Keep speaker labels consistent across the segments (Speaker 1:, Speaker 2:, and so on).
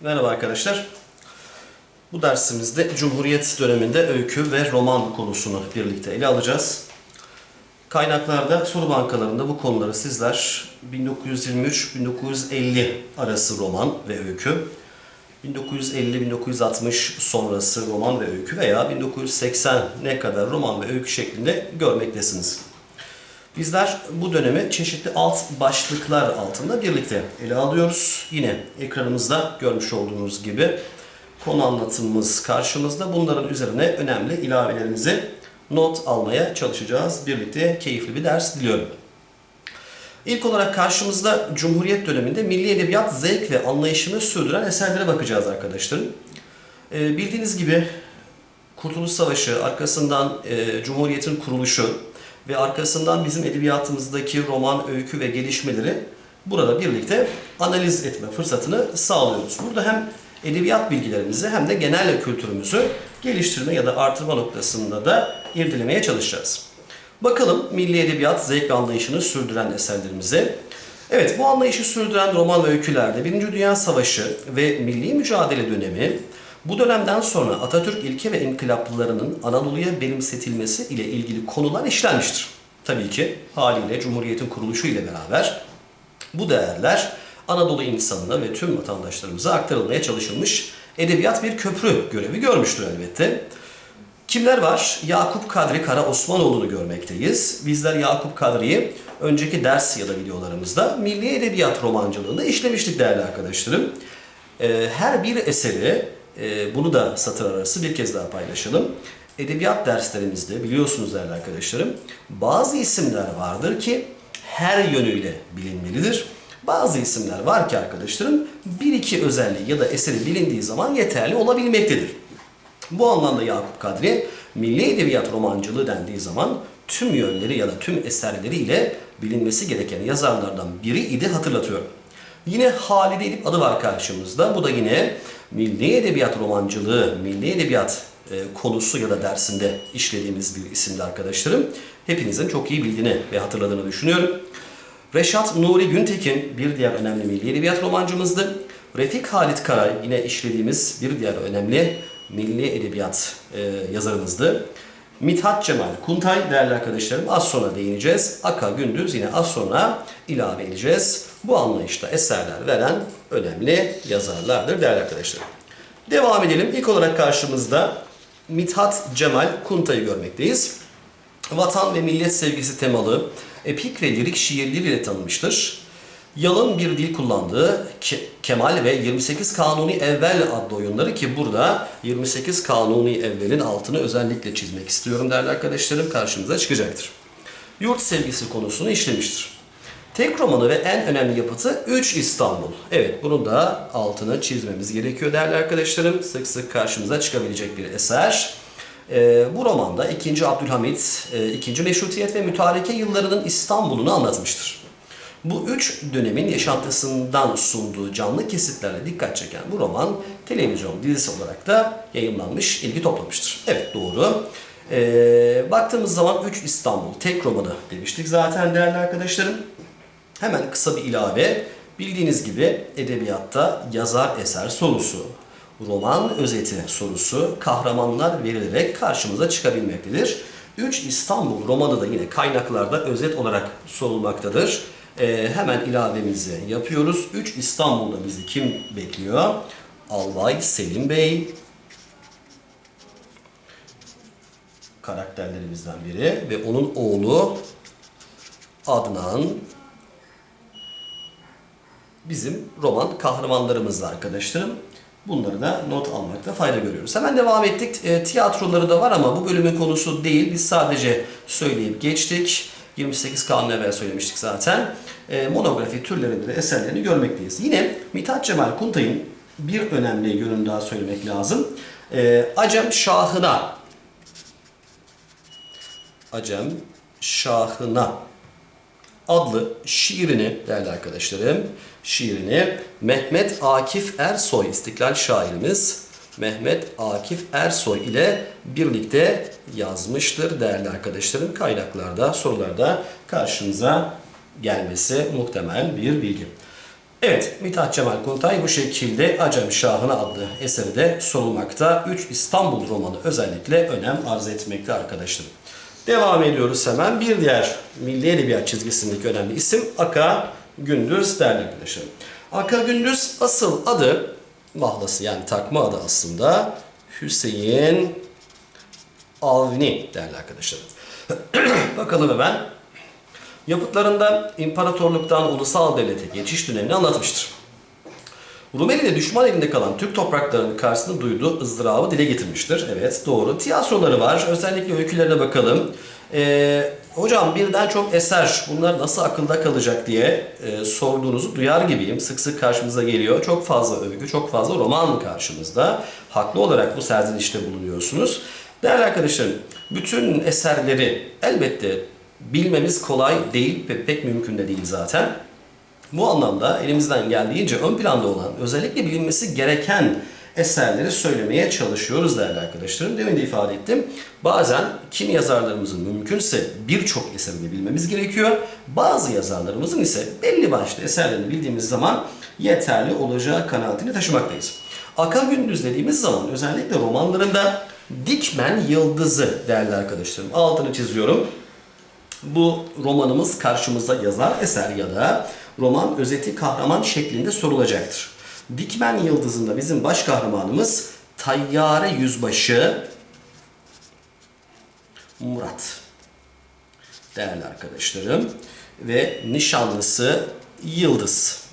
Speaker 1: Merhaba arkadaşlar. Bu dersimizde Cumhuriyet döneminde öykü ve roman konusunu birlikte ele alacağız. Kaynaklarda, soru bankalarında bu konuları sizler 1923-1950 arası roman ve öykü, 1950-1960 sonrası roman ve öykü veya 1980 ne kadar roman ve öykü şeklinde görmektesiniz. Bizler bu dönemi çeşitli alt başlıklar altında birlikte ele alıyoruz. Yine ekranımızda görmüş olduğunuz gibi konu anlatımımız karşımızda. Bunların üzerine önemli ilavelerimizi not almaya çalışacağız. Birlikte keyifli bir ders diliyorum. İlk olarak karşımızda Cumhuriyet döneminde milli edebiyat zevk ve anlayışını sürdüren eserlere bakacağız arkadaşlarım. Ee, bildiğiniz gibi Kurtuluş Savaşı, arkasından e, Cumhuriyet'in kuruluşu ve arkasından bizim edebiyatımızdaki roman, öykü ve gelişmeleri burada birlikte analiz etme fırsatını sağlıyoruz. Burada hem edebiyat bilgilerimizi hem de genel kültürümüzü geliştirme ya da artırma noktasında da irdelemeye çalışacağız. Bakalım milli edebiyat zevk anlayışını sürdüren eserlerimize. Evet bu anlayışı sürdüren roman ve öykülerde Birinci Dünya Savaşı ve milli mücadele dönemi bu dönemden sonra Atatürk ilke ve inkılaplılarının Anadolu'ya benimsetilmesi ile ilgili konular işlenmiştir. Tabii ki haliyle Cumhuriyet'in kuruluşu ile beraber bu değerler Anadolu insanına ve tüm vatandaşlarımıza aktarılmaya çalışılmış edebiyat bir köprü görevi görmüştür elbette. Kimler var? Yakup Kadri Kara Osmanoğlu'nu görmekteyiz. Bizler Yakup Kadri'yi önceki ders ya da videolarımızda milli edebiyat romancılığında işlemiştik değerli arkadaşlarım. Ee, Her bir eseri, e, bunu da satır arası bir kez daha paylaşalım. Edebiyat derslerimizde biliyorsunuz değerli arkadaşlarım, bazı isimler vardır ki her yönüyle bilinmelidir. Bazı isimler var ki arkadaşlarım bir iki özelliği ya da eseri bilindiği zaman yeterli olabilmektedir. Bu anlamda Yakup Kadri milli edebiyat romancılığı dendiği zaman tüm yönleri ya da tüm eserleriyle bilinmesi gereken yazarlardan biri idi hatırlatıyorum. Yine Halide Edip adı var karşımızda. Bu da yine milli edebiyat romancılığı, milli edebiyat e, konusu ya da dersinde işlediğimiz bir isimdi arkadaşlarım. Hepinizin çok iyi bildiğini ve hatırladığını düşünüyorum. Reşat Nuri Güntekin bir diğer önemli milli edebiyat romancımızdı. Refik Halit Karay yine işlediğimiz bir diğer önemli milli edebiyat e, yazarımızdı. Mithat Cemal Kuntay değerli arkadaşlarım az sonra değineceğiz. Aka Gündüz yine az sonra ilave edeceğiz. Bu anlayışta eserler veren önemli yazarlardır değerli arkadaşlarım. Devam edelim. İlk olarak karşımızda Mithat Cemal Kuntay'ı görmekteyiz. Vatan ve millet sevgisi temalı epik ve lirik şiirleriyle tanınmıştır. Yalın bir dil kullandığı Ke- Kemal ve 28 Kanuni Evvel adlı oyunları ki burada 28 Kanuni Evvel'in altını özellikle çizmek istiyorum değerli arkadaşlarım karşımıza çıkacaktır. Yurt sevgisi konusunu işlemiştir. Tek romanı ve en önemli yapıtı 3 İstanbul. Evet bunun da altını çizmemiz gerekiyor değerli arkadaşlarım. Sık sık karşımıza çıkabilecek bir eser. Ee, bu romanda 2. Abdülhamit, e, 2. Meşrutiyet ve mütareke yıllarının İstanbul'unu anlatmıştır. Bu üç dönemin yaşantısından sunduğu canlı kesitlerle dikkat çeken bu roman televizyon dizisi olarak da yayınlanmış, ilgi toplamıştır. Evet doğru. Ee, baktığımız zaman 3 İstanbul tek romanı demiştik zaten değerli arkadaşlarım. Hemen kısa bir ilave. Bildiğiniz gibi edebiyatta yazar eser sorusu, roman özeti sorusu, kahramanlar verilerek karşımıza çıkabilmektedir. 3 İstanbul romanı da yine kaynaklarda özet olarak sorulmaktadır. Ee, hemen ilavemizi yapıyoruz. 3 İstanbul'da bizi kim bekliyor? Albay Selim Bey, karakterlerimizden biri ve onun oğlu Adnan bizim roman kahramanlarımızla arkadaşlarım. Bunları da not almakta fayda görüyoruz. Hemen devam ettik. E, tiyatroları da var ama bu bölümün konusu değil. Biz sadece söyleyip geçtik. 28 Kanun evvel söylemiştik zaten. E, monografi türlerinde de eserlerini görmekteyiz. Yine Mithat Cemal Kuntay'ın bir önemli yönünü daha söylemek lazım. E, Acem Şahına Acem Şahına adlı şiirini değerli arkadaşlarım, şiirini Mehmet Akif Ersoy istiklal şairimiz Mehmet Akif Ersoy ile birlikte yazmıştır değerli arkadaşlarım. Kaynaklarda, sorularda karşınıza gelmesi muhtemel bir bilgi. Evet, Mithat Cemal Kuntay bu şekilde Acem Şahına adlı eseri de sorulmakta. 3 İstanbul romanı özellikle önem arz etmekte arkadaşlarım. Devam ediyoruz hemen. Bir diğer milli edebiyat çizgisindeki önemli isim Aka Gündüz değerli arkadaşlarım. Aka Gündüz asıl adı, mahlası yani takma adı aslında Hüseyin Avni değerli arkadaşlarım. Bakalım hemen Yapıtlarında imparatorluktan ulusal devlete geçiş dönemini anlatmıştır. Rumeli'de düşman elinde kalan Türk topraklarının karşısında duyduğu ızdırabı dile getirmiştir. Evet doğru. Tiyatroları var. Özellikle öykülerine bakalım. Ee, hocam birden çok eser bunlar nasıl akılda kalacak diye e, sorduğunuzu duyar gibiyim. Sık sık karşımıza geliyor. Çok fazla övgü, çok fazla roman karşımızda. Haklı olarak bu serzenişte bulunuyorsunuz. Değerli arkadaşlarım, bütün eserleri elbette bilmemiz kolay değil ve pek mümkün de değil zaten. Bu anlamda elimizden geldiğince ön planda olan, özellikle bilinmesi gereken eserleri söylemeye çalışıyoruz değerli arkadaşlarım. Demin de ifade ettim. Bazen kim yazarlarımızın mümkünse birçok eserini bilmemiz gerekiyor. Bazı yazarlarımızın ise belli başlı eserlerini bildiğimiz zaman yeterli olacağı kanaatini taşımaktayız. Aka Gündüz dediğimiz zaman özellikle romanlarında Dikmen Yıldızı değerli arkadaşlarım. Altını çiziyorum bu romanımız karşımıza yazar eser ya da roman özeti kahraman şeklinde sorulacaktır. Dikmen Yıldızı'nda bizim baş kahramanımız Tayyare Yüzbaşı Murat. Değerli arkadaşlarım ve nişanlısı Yıldız.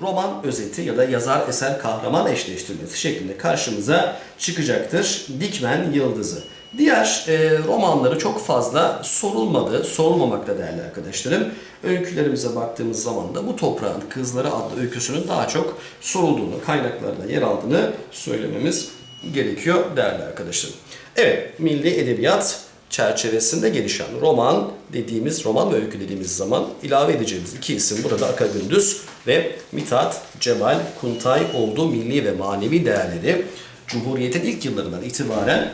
Speaker 1: roman özeti ya da yazar eser kahraman eşleştirmesi şeklinde karşımıza çıkacaktır Dikmen Yıldızı. Diğer e, romanları çok fazla sorulmadı, sorulmamakta değerli arkadaşlarım. Öykülerimize baktığımız zaman da bu toprağın kızları adlı öyküsünün daha çok sorulduğunu, kaynaklarda yer aldığını söylememiz gerekiyor değerli arkadaşlarım. Evet, milli edebiyat çerçevesinde gelişen roman dediğimiz, roman ve öykü dediğimiz zaman ilave edeceğimiz iki isim burada Aka Gündüz ve Mithat Cemal Kuntay oldu milli ve manevi değerleri Cumhuriyet'in ilk yıllarından itibaren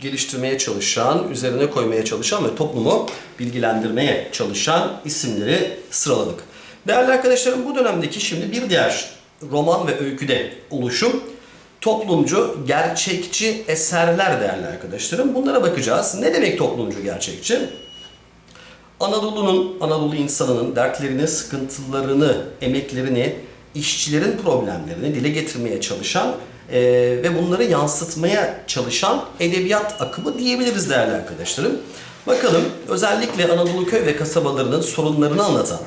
Speaker 1: geliştirmeye çalışan, üzerine koymaya çalışan ve toplumu bilgilendirmeye çalışan isimleri sıraladık. Değerli arkadaşlarım bu dönemdeki şimdi bir diğer roman ve öyküde oluşum toplumcu, gerçekçi eserler değerli arkadaşlarım. Bunlara bakacağız. Ne demek toplumcu, gerçekçi? Anadolu'nun, Anadolu insanının dertlerini, sıkıntılarını, emeklerini, işçilerin problemlerini dile getirmeye çalışan e, ve bunları yansıtmaya çalışan edebiyat akımı diyebiliriz değerli arkadaşlarım. Bakalım özellikle Anadolu köy ve kasabalarının sorunlarını anlatan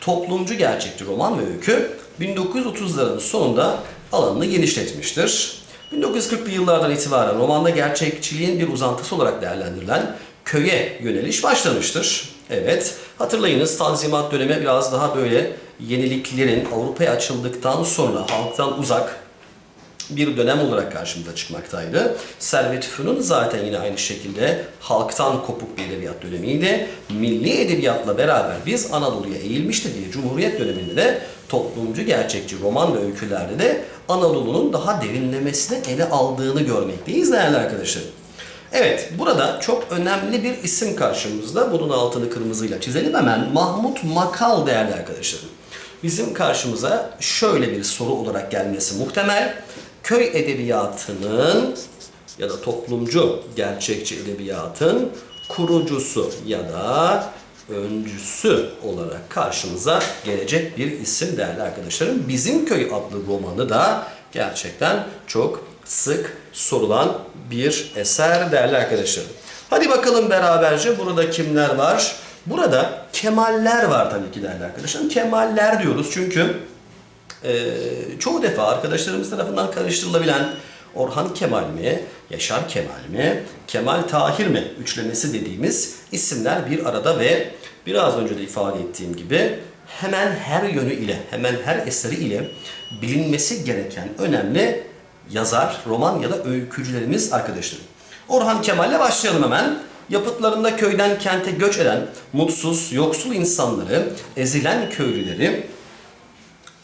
Speaker 1: toplumcu gerçekçi roman ve öykü 1930'ların sonunda alanını genişletmiştir. 1940'lı yıllardan itibaren romanda gerçekçiliğin bir uzantısı olarak değerlendirilen köye yöneliş başlamıştır. Evet, hatırlayınız Tanzimat dönemi biraz daha böyle yeniliklerin Avrupa'ya açıldıktan sonra halktan uzak bir dönem olarak karşımıza çıkmaktaydı. Servet Fünun zaten yine aynı şekilde halktan kopuk bir edebiyat dönemiydi. Milli edebiyatla beraber biz Anadolu'ya eğilmişti diye Cumhuriyet döneminde de toplumcu gerçekçi roman ve öykülerde de Anadolu'nun daha derinlemesine ele aldığını görmekteyiz değerli arkadaşlar. Evet, burada çok önemli bir isim karşımızda. Bunun altını kırmızıyla çizelim hemen. Mahmut Makal değerli arkadaşlarım. Bizim karşımıza şöyle bir soru olarak gelmesi muhtemel. Köy edebiyatının ya da toplumcu gerçekçi edebiyatın kurucusu ya da öncüsü olarak karşımıza gelecek bir isim değerli arkadaşlarım. Bizim Köy adlı romanı da gerçekten çok sık sorulan bir eser değerli arkadaşlarım. Hadi bakalım beraberce burada kimler var? Burada Kemaller var tabii ki değerli arkadaşlarım. Kemaller diyoruz çünkü e, çoğu defa arkadaşlarımız tarafından karıştırılabilen Orhan Kemal mi, Yaşar Kemal mi, Kemal Tahir mi üçlemesi dediğimiz isimler bir arada ve biraz önce de ifade ettiğim gibi hemen her yönü ile, hemen her eseri ile bilinmesi gereken önemli yazar, roman ya da öykücülerimiz arkadaşlarım. Orhan Kemal'le başlayalım hemen. Yapıtlarında köyden kente göç eden mutsuz, yoksul insanları, ezilen köylüleri,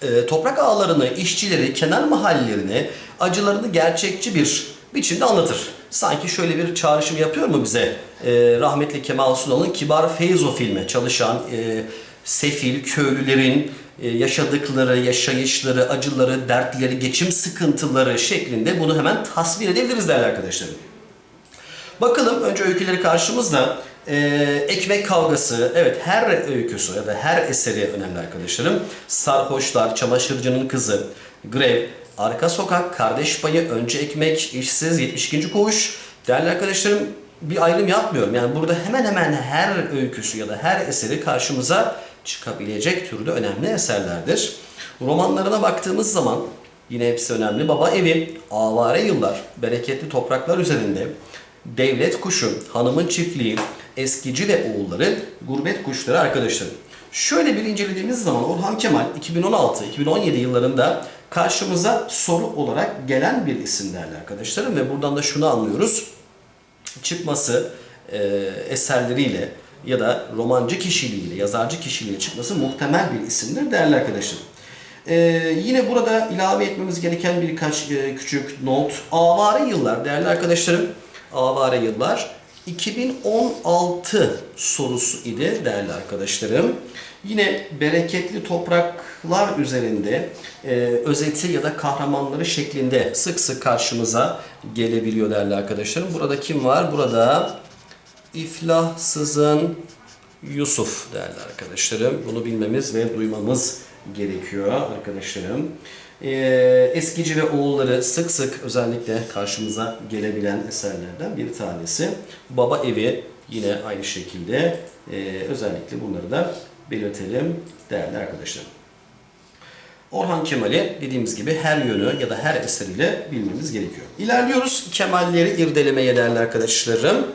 Speaker 1: e, toprak ağlarını, işçileri, kenar mahallelerini, acılarını gerçekçi bir biçimde anlatır. Sanki şöyle bir çağrışım yapıyor mu bize e, rahmetli Kemal Sunal'ın Kibar Feyzo filmi çalışan e, sefil köylülerin e, yaşadıkları, yaşayışları, acıları, dertleri, geçim sıkıntıları şeklinde bunu hemen tasvir edebiliriz değerli arkadaşlarım. Bakalım önce öyküleri karşımızda. Ee, ekmek kavgası, evet her öyküsü ya da her eseri önemli arkadaşlarım. Sarhoşlar, çamaşırcının kızı, grev, arka sokak, kardeş payı, önce ekmek, işsiz, 72. koğuş. Değerli arkadaşlarım bir ayrım yapmıyorum. Yani burada hemen hemen her öyküsü ya da her eseri karşımıza çıkabilecek türde önemli eserlerdir. Romanlarına baktığımız zaman yine hepsi önemli. Baba evi, avare yıllar, bereketli topraklar üzerinde, devlet kuşu, hanımın çiftliği, eskici ve oğulları, gurbet kuşları arkadaşlarım. Şöyle bir incelediğimiz zaman Orhan Kemal 2016-2017 yıllarında karşımıza soru olarak gelen bir isim değerli arkadaşlarım ve buradan da şunu anlıyoruz çıkması e, eserleriyle ya da romancı kişiliğiyle, yazarcı kişiliğiyle çıkması muhtemel bir isimdir değerli arkadaşlarım. E, yine burada ilave etmemiz gereken birkaç e, küçük not. Avare yıllar değerli arkadaşlarım. Avare yıllar 2016 sorusu idi değerli arkadaşlarım. Yine bereketli topraklar üzerinde e, özeti ya da kahramanları şeklinde sık sık karşımıza gelebiliyor değerli arkadaşlarım. Burada kim var? Burada İflahsızın Yusuf değerli arkadaşlarım. Bunu bilmemiz ve duymamız gerekiyor arkadaşlarım. Ee, eskici ve oğulları sık sık özellikle karşımıza gelebilen eserlerden bir tanesi. Baba evi yine aynı şekilde ee, özellikle bunları da belirtelim değerli arkadaşlarım. Orhan Kemal'i dediğimiz gibi her yönü ya da her eseriyle bilmemiz gerekiyor. İlerliyoruz Kemalleri irdelemeye değerli arkadaşlarım.